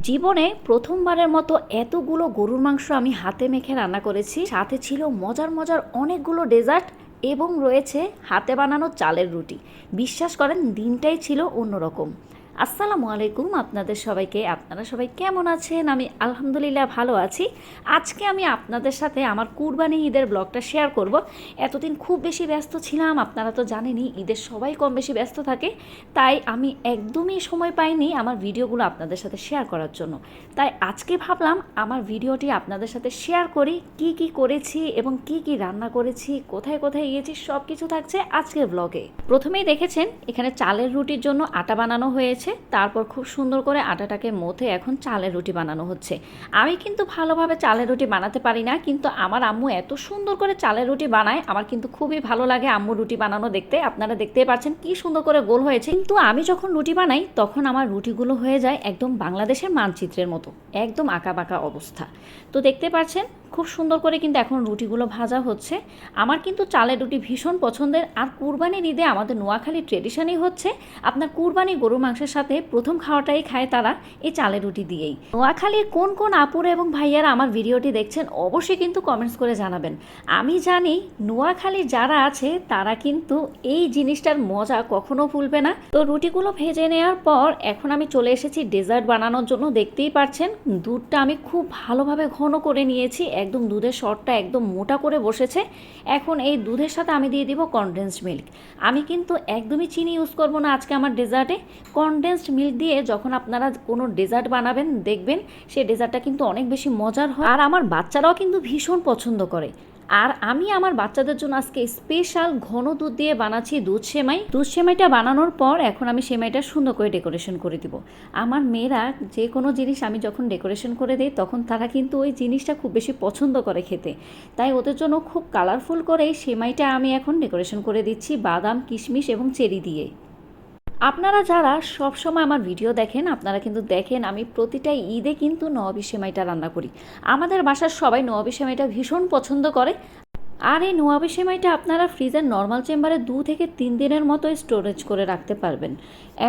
জীবনে প্রথমবারের মতো এতগুলো গরুর মাংস আমি হাতে মেখে রান্না করেছি। সাথে ছিল মজার মজার অনেকগুলো ডেজার্ট এবং রয়েছে হাতে বানানো চালের রুটি। বিশ্বাস করেন, দিনটাই ছিল অন্যরকম। আসসালামু আলাইকুম আপনাদের সবাইকে। আপনারা সবাই কেমন আছেন? আমি আলহামদুলিল্লাহ ভালো আছি। আজকে আমি আপনাদের সাথে আমার কুরবানি ঈদের ব্লগটা শেয়ার করব। এতদিন খুব বেশি ব্যস্ত ছিলাম, আপনারা তো জানেনই, ঈদের সবাই কম বেশি ব্যস্ত থাকে। তাই আমি একদমই সময় পাইনি আমার ভিডিওগুলো আপনাদের সাথে শেয়ার করার জন্য। তাই আজকে ভাবলাম আমার ভিডিওটি আপনাদের সাথে শেয়ার করি, কি কি করেছি এবং কি কি রান্না করেছি, কোথায় কোথায় গিয়েছি সব কিছু থাকছে আজকের ব্লগে। প্রথমেই দেখেছেন, এখানে চালের রুটির জন্য আটা বানানো হয়েছে। তারপর খুব সুন্দর করে আটাটাকে মথে এখন চালের রুটি বানানো হচ্ছে। আমি কিন্তু ভালোভাবে চালের রুটি বানাতে পারি না, কিন্তু আমার আম্মু এত সুন্দর করে চালের রুটি বানায়, আমার কিন্তু খুবই ভালো লাগে আম্মু রুটি বানানো দেখতে। আপনারা দেখতেই পাচ্ছেন কি সুন্দর করে গোল হয়েছে। কিন্তু আমি যখন রুটি বানাই, তখন আমার রুটিগুলো হয়ে যায় একদম বাংলাদেশের মানচিত্রের মতো, একদম আঁকা বাঁকা অবস্থা। তো দেখতে পাচ্ছেন, খুব সুন্দর করে কিন্তু এখন রুটিগুলো ভাজা হচ্ছে। আমার কিন্তু চালের রুটি ভীষণ পছন্দের। আর কুরবানির ঈদে আমাদের নোয়াখালীর ট্রেডিশনই হচ্ছে, আপনার কুরবানি গরু মাংসের সাথে প্রথম খাওয়াটাই খায় তারা এই চালের রুটি দিয়েই। নোয়াখালীর কোন কোন আপুর এবং ভাইয়ারা আমার ভিডিওটি দেখছেন অবশ্যই কিন্তু কমেন্টস করে জানাবেন। আমি জানি নোয়াখালীর যারা আছে, তারা কিন্তু এই জিনিসটার মজা কখনো ভুলবে না। তো রুটিগুলো ভেজে নেওয়ার পর এখন আমি চলে এসেছি ডেজার্ট বানানোর জন্য। দেখতেই পাচ্ছেন দুধটা আমি খুব ভালোভাবে ঘন করে নিয়েছি। একদম দুধের শরটা একদম মোটা করে বসেছে। এখন এই দুধের সাথে আমি দিয়ে দিব কনডেন্সড মিল্ক আমি কিন্তু একদমই চিনি ইউজ করব না আজকে আমার ডেজার্টে। কনডেন্সড মিল্ক দিয়ে যখন আপনারা কোনো ডেজার্ট বানাবেন, দেখবেন সেই ডেজার্টটা কিন্তু অনেক বেশি মজার হয়। আর আমার বাচ্চারাও কিন্তু ভীষণ পছন্দ করে। আর আমি আমার বাচ্চাদের জন্য আজকে স্পেশাল ঘন দুধ দিয়ে বানাচ্ছি দুধ সেমাই। দুধ সেমাইটা বানানোর পর এখন আমি সেমাইটা সুন্দর করে ডেকোরেশন করে দিব। আমার মেয়েরা যে কোনো জিনিস আমি যখন ডেকোরেশন করে দিই, তখন তারা কিন্তু ওই জিনিসটা খুব বেশি পছন্দ করে খেতে। তাই ওদের জন্য খুব কালারফুল করে সেমাইটা আমি এখন ডেকোরেশন করে দিচ্ছি বাদাম, কিশমিশ এবং চেরি দিয়ে। আপনারা যারা সব সময় আমার ভিডিও দেখেন, আপনারা কিন্তু দেখেন আমি প্রতিটা ঈদে কিন্তু নবাবি সেমাইটা রান্না করি। আমাদের বাসার সবাই নবাবি সেমাইটা ভীষণ পছন্দ করে। আর এই নোয়াবি সেমাইটা আপনারা ফ্রিজের নর্মাল চেম্বারে দু থেকে তিন দিনের মতো স্টোরেজ করে রাখতে পারবেন।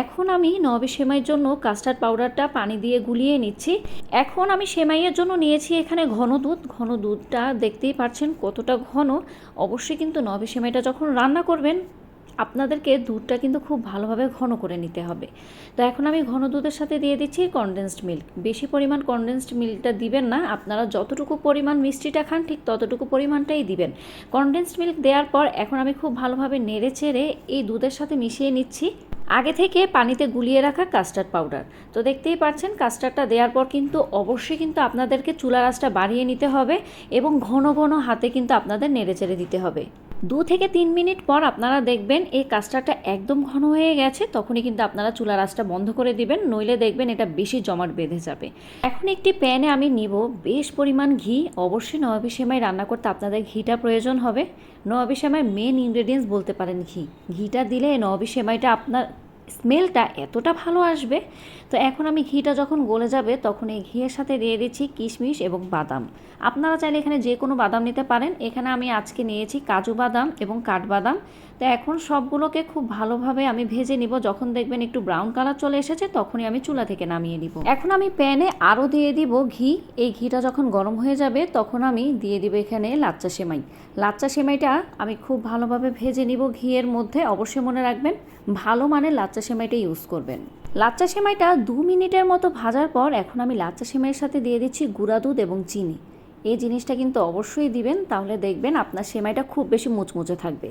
এখন আমি নবাবি সেমাইয়ের জন্য কাস্টার্ড পাউডারটা পানি দিয়ে গুলিয়ে নিচ্ছি। এখন আমি সেমাইয়ের জন্য নিয়েছি এখানে ঘন দুধ। ঘন দুধটা দেখতেই পাচ্ছেন কতটা ঘন। অবশ্যই কিন্তু নবাবি সেমাইটা যখন রান্না করবেন আপনাদেরকে দুধটা কিন্তু খুব ভালোভাবে ঘন করে নিতে হবে। তো এখন আমি ঘন দুধের সাথে দিয়ে দিচ্ছি কনডেন্সড মিল্ক বেশি পরিমাণ কনডেন্সড মিল্কটা দিবেন না, আপনারা যতটুকু পরিমাণ মিষ্টিটা খান, ঠিক ততটুকু পরিমাণটাই দিবেন। কনডেন্সড মিল্ক দেওয়ার পর এখন আমি খুব ভালোভাবে নেড়ে চেড়ে এই দুধের সাথে মিশিয়ে নিচ্ছি। আগে থেকে পানিতে গুলিয়ে রাখা কাস্টার্ড পাউডার তো দেখতেই পাচ্ছেন কাস্টার্ডটা দেওয়ার পর কিন্তু অবশ্যই কিন্তু আপনাদেরকে চুলার আঁচটা বাড়িয়ে নিতে হবে এবং ঘন ঘন হাতে কিন্তু আপনাদের নেড়ে চেড়ে দিতে হবে। দু থেকে তিন মিনিট পর আপনারা দেখবেন এই কাস্টারটা একদম ঘন হয়ে গেছে, তখনই কিন্তু আপনারা চুলার আঁচটা বন্ধ করে দিবেন, নইলে দেখবেন এটা বেশি জমাট বেঁধে যাবে। এখন একটি প্যানে আমি নিব, বেশ পরিমাণ ঘি। অবশ্যই নবাবিসেমায় রান্না করতে আপনাদের ঘিটা প্রয়োজন হবে। নবাবিসেমায় মেন ইনগ্রেডিয়েন্টস বলতে পারেন ঘি। ঘিটা দিলে নবাবি সেমাইটা আপনার স্মেলটা এতটা ভালো আসবে। তো এখন আমি ঘিটা যখন গলে যাবে, তখন এই ঘিয়ের সাথে দিয়ে দিচ্ছি কিশমিশ এবং বাদাম। আপনারা চাইলে এখানে যে কোনো বাদাম নিতে পারেন। এখানে আমি আজকে নিয়েছি কাজু বাদাম এবং কাঠবাদাম। তো এখন সবগুলোকে খুব ভালোভাবে আমি ভেজে নিব। যখন দেখবেন একটু ব্রাউন কালার চলে এসেছে, তখনই আমি চুলা থেকে নামিয়ে নিব। এখন আমি প্যানে আরও দিয়ে দিব ঘি। এই ঘিটা যখন গরম হয়ে যাবে, তখন আমি দিয়ে দিব এখানে লাচ্চা সেমাই। লাচ্চা সেমাইটা আমি খুব ভালোভাবে ভেজে নিব ঘিয়ের মধ্যে। অবশ্যই মনে রাখবেন, ভালো মানের লাচ্চা সেমাইটা ইউজ করবেন। লাচ্চা সেমাইটা দু মিনিটের মতো ভাজার পর এখন আমি লাচ্চা সেমাইয়ের সাথে দিয়ে দিচ্ছি গুঁড়া দুধ এবং চিনি। এই জিনিসটা কিন্তু অবশ্যই দিবেন, তাহলে দেখবেন আপনার সেমাইটা খুব বেশি মুচমুচে থাকবে।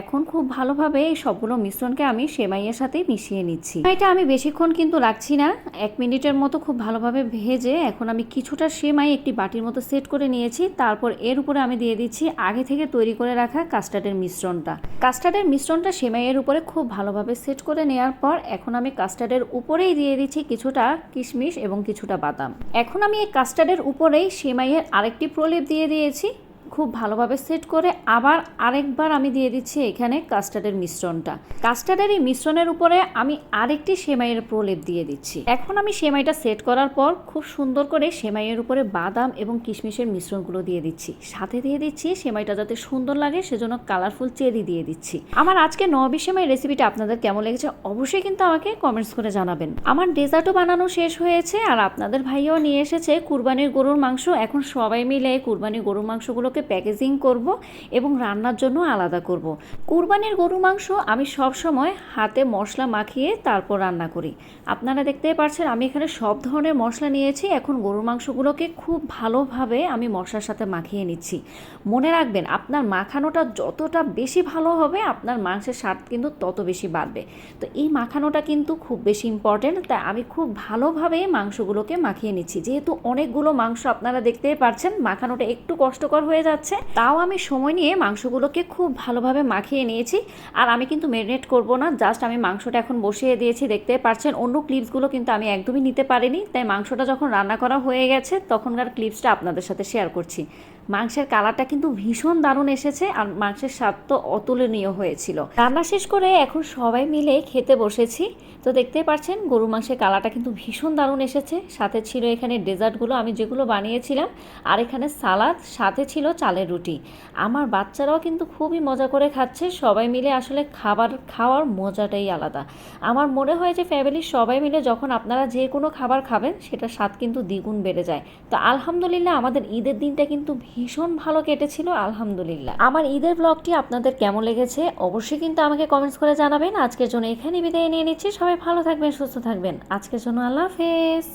এখন খুব ভালোভাবে এই সবগুলো মিশ্রণকে আমি সেমাইয়ের সাথে মিশিয়ে নিচ্ছি। সেমাইটা আমি বেশিক্ষণ কিন্তু রাখছি না, এক মিনিটের মতো খুব ভালোভাবে ভেজে এখন আমি কিছুটা সেমাই একটি বাটির মতো সেট করে নিয়েছি, তারপর এর উপরে আমি দিয়ে দিচ্ছি আগে থেকে তৈরি করে রাখা কাস্টার্ডের মিশ্রণটা। কাস্টার্ডের মিশ্রণটা সেমাইয়ের উপরে খুব ভালোভাবে সেট করে নেওয়ার পর এখন আমি কাস্টার্ডের উপরেই দিয়ে দিচ্ছি কিছুটা কিশমিশ এবং কিছুটা বাদাম। এখন আমি এই কাস্টার্ডের উপরেই সেমাইয়ের আরেকটি প্রলেপ দিয়ে দিয়েছি। খুব ভালোভাবে সেট করে আবার আরেকবার আমি দিয়ে দিচ্ছি এখানে কাস্টার্ডের মিশ্রণটা। কাস্টার্ডের এই মিশ্রণের উপরে আমি আরেকটি সেমাইয়ের প্রলেপ দিয়ে দিচ্ছি। এখন আমি সেমাইটা সেট করার পর খুব সুন্দর করে সেমাইয়ের উপরে বাদাম এবং কিশমিশের মিশ্রণগুলো দিয়ে দিচ্ছি। সাথে দিয়ে দিচ্ছি সেমাইটা যাতে সুন্দর লাগে সেজন্য কালারফুল চেরি দিয়ে দিচ্ছি। আমার আজকে নবী সেমাই রেসিপিটা আপনাদের কেমন লেগেছে অবশ্যই কিন্তু আমাকে কমেন্টস করে জানাবেন। আমার ডেজার্টও বানানো শেষ হয়েছে আর আপনাদের ভাইও নিয়ে এসেছে কুরবানির গরুর মাংস। এখন সবাই মিলে কুরবানির গরুর মাংসগুলোকে প্যাকেজিং করব এবং রান্নার জন্য আলাদা করব। কুরবানির গরু মাংস আমি সব সময় হাতে মশলা মাখিয়ে তারপর রান্না করি। আপনারা দেখতেই পাচ্ছেন আমি এখানে সব ধরনের মশলা নিয়েছি। এখন গরুর মাংসগুলোকে খুব ভালোভাবে আমি মশলার সাথে মাখিয়ে নিচ্ছি। মনে রাখবেন, আপনার মাখানোটা যতটা বেশি ভালো হবে, আপনার মাংসের স্বাদ কিন্তু তত বেশি বাড়বে। তো এই মাখানোটা কিন্তু খুব বেশি ইম্পর্টেন্ট তাই আমি খুব ভালোভাবে মাংসগুলোকে মাখিয়ে নিচ্ছি। যেহেতু অনেকগুলো মাংস আপনারা দেখতেই পাচ্ছেন মাখানোটা একটু কষ্টকর হয়ে যাচ্ছে, তাও আমি সময় নিয়ে মাংসগুলোকে খুব ভালোভাবে মাখিয়ে নিয়েছি। আর আমি কিন্তু ম্যারিনেট করব না, জাস্ট আমি মাংসটা এখন বসিয়ে দিয়েছি, দেখতে পাচ্ছেন। অন্য ক্লিপসগুলো কিন্তু আমি একদমই নিতে পারিনি, তাই মাংসটা যখন রান্না করা হয়ে গেছে, তখনকার ক্লিপসটা আপনাদের সাথে শেয়ার করছি। মাংসের কালারটা কিন্তু ভীষণ দারুণ এসেছে আর মাংসের স্বাদ তো অতুলনীয় হয়েছিল। রান্না শেষ করে এখন সবাই মিলে খেতে বসেছি। তো দেখতেই পাচ্ছেন গরু মাংসের কালারটা কিন্তু ভীষণ দারুণ এসেছে। সাথে ছিল এখানে ডেজার্টগুলো, আমি যেগুলো বানিয়েছিলাম। আর এখানে সালাদ, সাথে ছিল চালের রুটি। আমার বাচ্চারাও কিন্তু খুবই মজা করে খাচ্ছে। সবাই মিলে আসলে খাবার, খাওয়ার মজাটাই আলাদা। আমার মনে হয় যে ফ্যামিলির সবাই মিলে যখন আপনারা যে কোনো খাবার খাবেন সেটা স্বাদ কিন্তু দ্বিগুণ বেড়ে যায়। তো আলহামদুলিল্লাহ, আমাদের ঈদের দিনটা কিন্তু ভীষণ ভালো কেটেছিল, আলহামদুলিল্লাহ। আমার ঈদের ব্লগটি আপনাদের কেমন লেগেছে অবশ্যই কিন্তু আমাকে কমেন্টস করে জানাবেন। আজকের জন্য এখানে বিদায় নিয়ে নিচ্ছি। সবাই ভালো থাকবেন, সুস্থ থাকবেন। আজকের জন্য আল্লাহ হাফেজ।